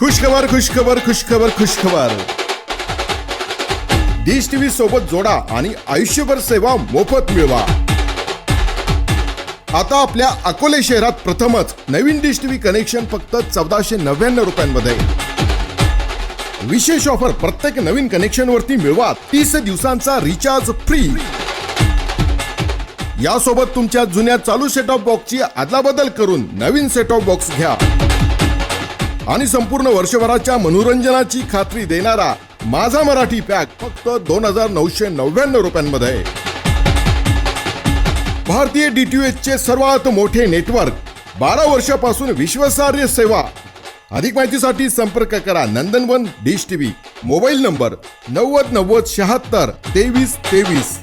खुशखबर खुशखबर खुशखबर dish TV सोबत जोडा आणि आयुष्यभर सेवा मोफत मिळवा. आता आपल्या अकोले शहरात प्रथमच नवीन डिश टीव्ही कनेक्शन फक्त चौदाशे नव्याण्णव रुपयांमध्ये. विशेष ऑफर प्रत्येक नवीन कनेक्शन वरती मिळवा तीस दिवसांचा रिचार्ज फ्री. यासोबत तुमच्या जुन्या चालू सेट ऑफ बॉक्सची अदलाबदल करून नवीन सेट ऑफ बॉक्स घ्या. आणि संपूर्ण वर्षभराच्या मनोरंजनाची खात्री देणारा माझा मराठी पॅक फक्त दोन हजार नऊशे नव्याण्णव रुपयांमध्ये. भारतीय डीटीएच चे सर्वात मोठे नेटवर्क बारा वर्षापासून विश्वासार्ह सेवा. अधिक माहितीसाठी संपर्क करा Nandanvan dish TV mobile number नव्वद नव्वद शहात्तर तेवीस तेवीस.